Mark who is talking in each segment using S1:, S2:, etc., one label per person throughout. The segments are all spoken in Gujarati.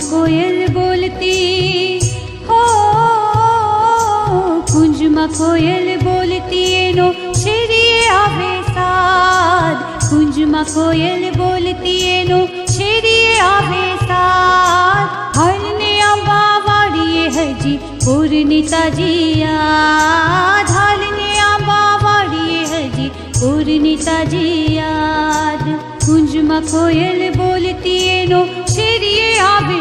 S1: કોયલ બોલતી? હો, કુંજમાં કોયલ બોલતી? એનો શેરીએ આવે સાદ. કુંજમાં કોયલ બોલતી? એનો શેરીએ આવે સાદ. હરને આંબા વાળીએ હજી પૂરની તાજી યાદ. હાલને આંબા વાળીએ હજી પૂરની તાજી યાદ. કુંજમાં કોયલ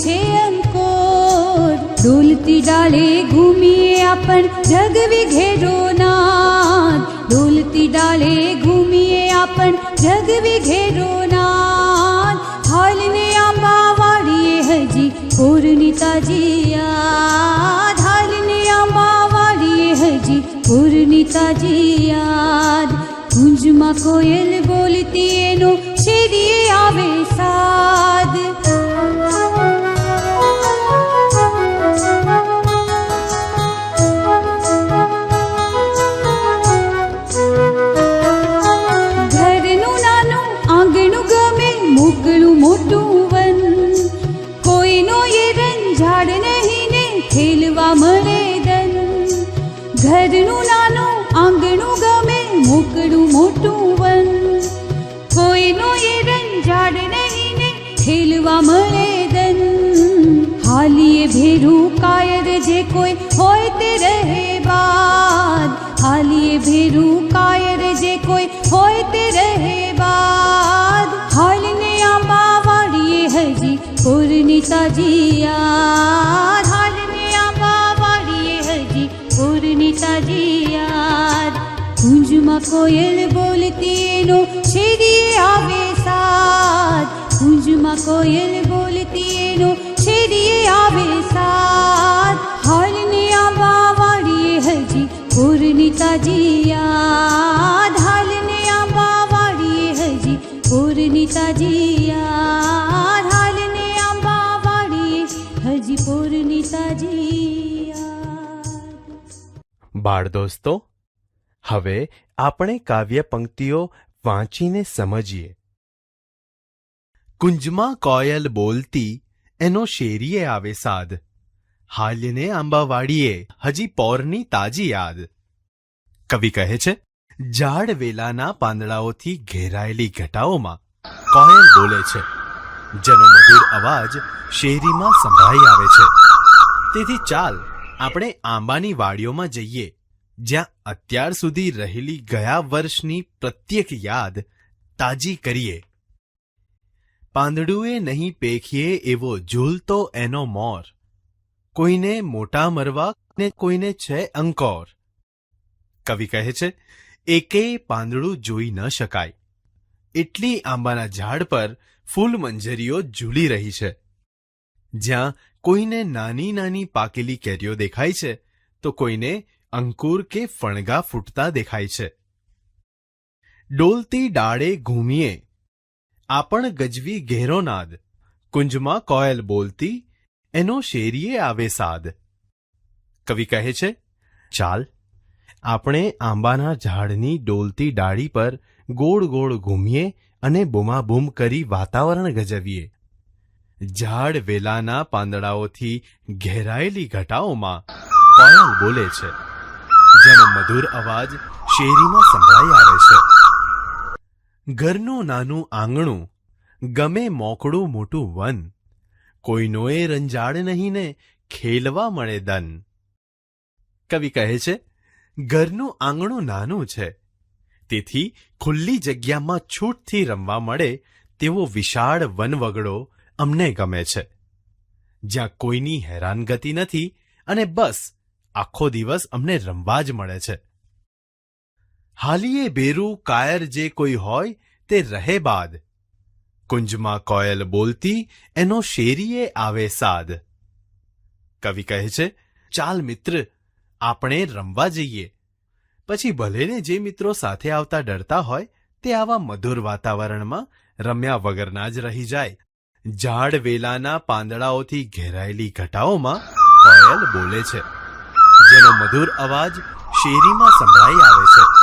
S1: કોઈને છે અંકોર ડોલતી ડાળે ઘૂમીએ આપણ જગવી ઘેરો નાદ ડોલતી ડાળે ઘૂમીએ આપણ જગવી ઘેરો નાદ હાલને આંબા વાડીએ હજી પૂરની તાજી યાદ હાલને આંબા વાડીએ હજી પૂરની તાજી યાદ કુંજમાં આંગણું ગમે મોકળું મોટું વન કોઈનો એ રંજાડ નહીં ને ખેલવા મળે દન હાલીએ ભેરું કાયર જે કોઈ હોય તે રહે બાદ હાલીએ ભેરું કાયર જે કોઈ હોય તે રહે બાદ હાલને આંબા વાડીએ હજી પૂરની તાજી કોયલ બોલતી એનો શેરીએ આવે સાદ કુંજમાં કોયલ બોલતી એનો શેરીએ આવે સાદ હાલને આંબા વાડીએ હજી પૂરની તાજી યાદ. હાલને આંબા વાડીએ હજી પૂરની તાજી યાદ. હાલને આંબા વાડીએ હજી પૂરની તાજી
S2: બાળ દોસ્તો હવે આપણે કાવ્ય પંક્તિઓ વાંચીને સમજીએ. કુંજમાં કોયલ બોલતી, એનો શેરીએ આવે સાદ. હાલ્યને આંબાવાડીએ હજી પોરની તાજી યાદ. કવિ કહે છે ઝાડ વેલાના પાંદડાઓથી ઘેરાયેલી ઘટાઓમાં કોયલ બોલે છે. જેનો મધુર અવાજ શેરીમાં સંભળાઈ આવે છે. તેથી ચાલ, આપણે આંબાની વાડીઓમાં જઈએ. જ્યાં અત્યાર સુધી રહેલી ગયા વર્ષની પ્રત્યેક યાદ તાજી કરીએ. પાંદડુએ નહીં પેખીએ એવો ઝૂલતો એનો મોર. કોઈને મોટા મરવા ને કોઈને છે અંકોર. કવિ કહે છે એકેય પાંદડું જોઈ ન શકાય. એટલી આંબાના ઝાડ પર ફૂલ મંજરીઓ ઝૂલી રહી છે. જ્યાં કોઈને નાની નાની પાકેલી કેરીઓ દેખાય છે, તો કોઈને અંકુર કે ફણગા ફૂટતા દેખાય છે. ડોલતી ડાળે ઘૂમીએ. આપણ ગજવી ઘેરો નાદ. કુંજમાં કોયલ બોલતી, એનો શેરીએ આવે સાદ. કવિ કહે છે, ચાલ, આપણે આંબાના ઝાડની ડોલતી ડાળી પર ગોળ ગોળ ઘૂમીએ અને બૂમાબૂમ કરી વાતાવરણ ગજવીએ. ઝાડ વેલાના પાંદડાઓથી ઘેરાયેલી ઘટાઓમાં કોયલ બોલે છે. જેનો મધુર અવાજ શેરીમાં સંભળાઈ આવે છે. ઘરનું નાનું આંગણું, ગમે મોકળું મોટું વન, કોઈનોએ રંજાડ નહીં ને ખેલવા મળે દન કવિ કહે છે, ઘરનું આંગણું નાનું છે. તેથી ખુલ્લી જગ્યામાં છૂટથી રમવા મળે તેવો વિશાળ વનવગડો અમને ગમે છે. જ્યાં કોઈની હેરાનગતિ નથી અને બસ આખો દિવસ અમને રમવા જ મળે છે. હાલીએ બેરું કાયર જે કોઈ હોય તે રહે બાદ. કુંજમાં કોયલ બોલતી એનો શેરીએ આવે સાદ. કવિ કહે છે, ચાલ મિત્ર, આપણે રમવા જઈએ. પછી ભલેને જે મિત્રો સાથે આવતા ડરતા હોય તે આવા મધુર વાતાવરણમાં રમ્યા વગરના જ રહી જાય. ઝાડ વેલાના પાંદડાઓથી ઘેરાયેલી ઘટાઓમાં કોયલ બોલે છે. જેનો મધુર અવાજ શેરીમાં સંભળાઈ આવે છે.